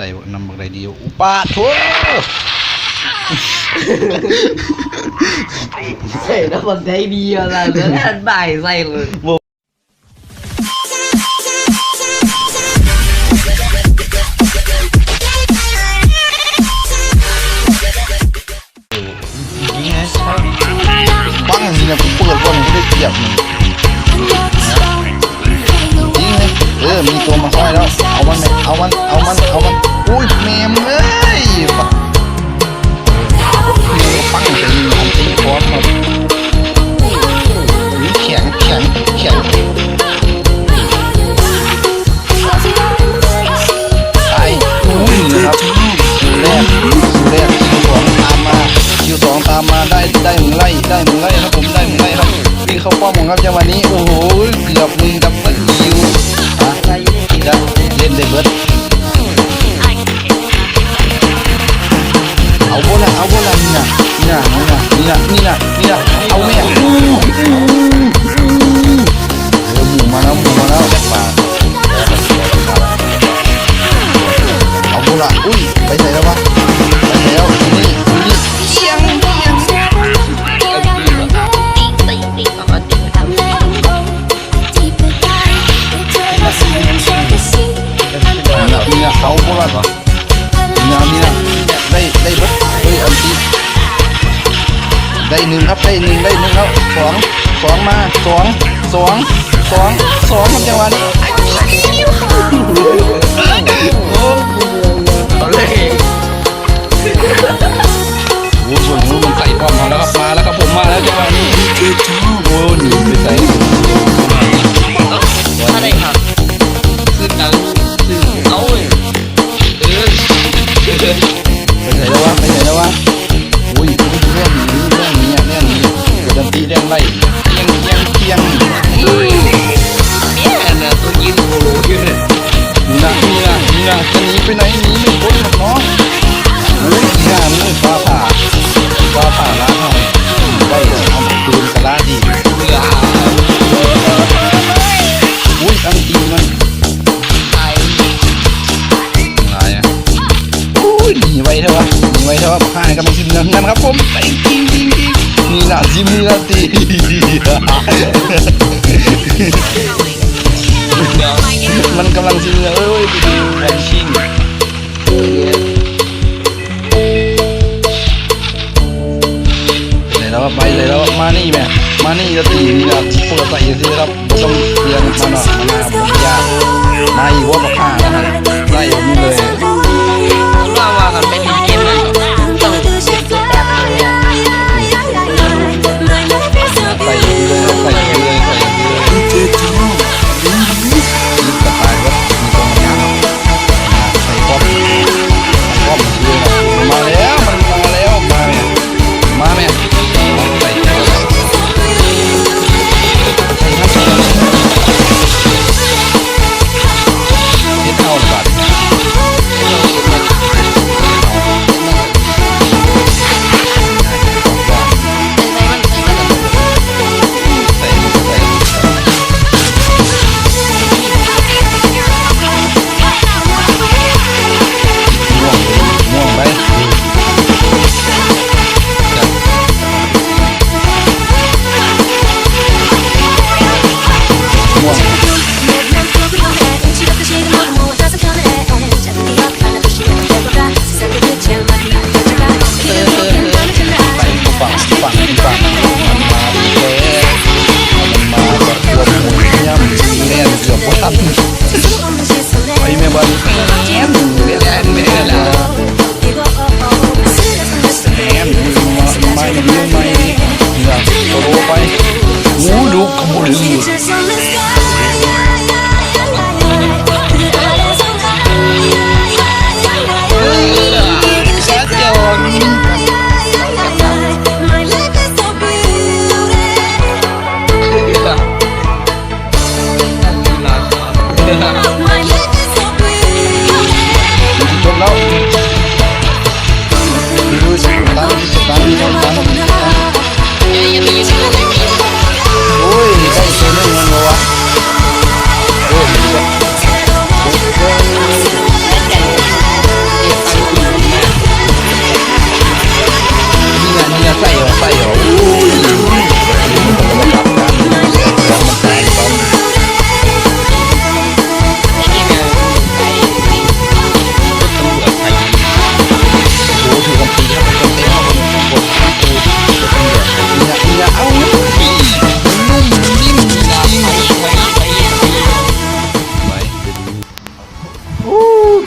ส่นำบักไดเดียวอุปาทั่วใส่แล้วมันได้ดีอะไรแล้วท่านบ่ายใส่เลยนี่ไงปังนี่นะกูเปิดก่อนกูได้เปรียบมันนี่ไง เออ มีตัวมาซอยแล้ว เอามันเอามัน เอามัน เอามัน อุ้ยแมมเลยปังปัง เล่ หนึ่งครับได้หนึ่งได้หนึ่งแล้วสองสองมาสองสองสองสองครับจังหวะนี้ จะหนีไปไหนหนีไม่พ้นหรอกเนาะโอ้ยอีห่ามึงฟ้าผ่าฟ้าผ่าล้างเอาไปเอาปืนกระลาดีเบื่ออุ้ยอันตีมันตายอะไรอะอุ้ยหนีไว้เถอะวะหนีไว้เถอะวะข้ากำลังซิมเงินกันครับผมไปจริงจริงจริงนี่นะซิมนี่นะตีมันกำลังซิมเงินเอ้ย นี่แม่มานี่จะตีนี่นะเปิดใส่ยังสิครับต้องเรียนมาหน่อยมาหน้าผมยากมาอีกว่ามาฆ่าแล้วน Aí, meu barulho. Yeah.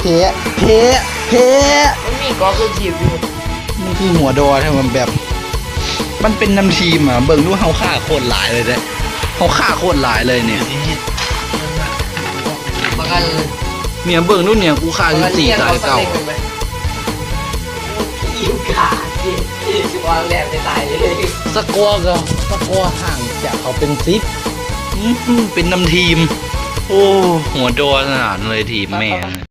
เพเพมันมีกอคือจีบอยู่นี่คือหัวดอทำมันแบบ มันเป็นน้ำทีมอะเบิ่งดูเฮาฆ่าโคตรหลายเลยเด้เฮาฆ่าโคตรหลายเลยเนี่ยประกันเนี่ยเบิ่งดูเนี่ยกูฆ่าสิบสี่ตายเก้าอิวกาที่วางแรกไปตายเลยสกอร์ก็สกอร์ห่างจากเขาเป็นซิปอื้อหือเป็นน้ำทีม โอ้ หัวดอขนาดเลยทีมแม่ง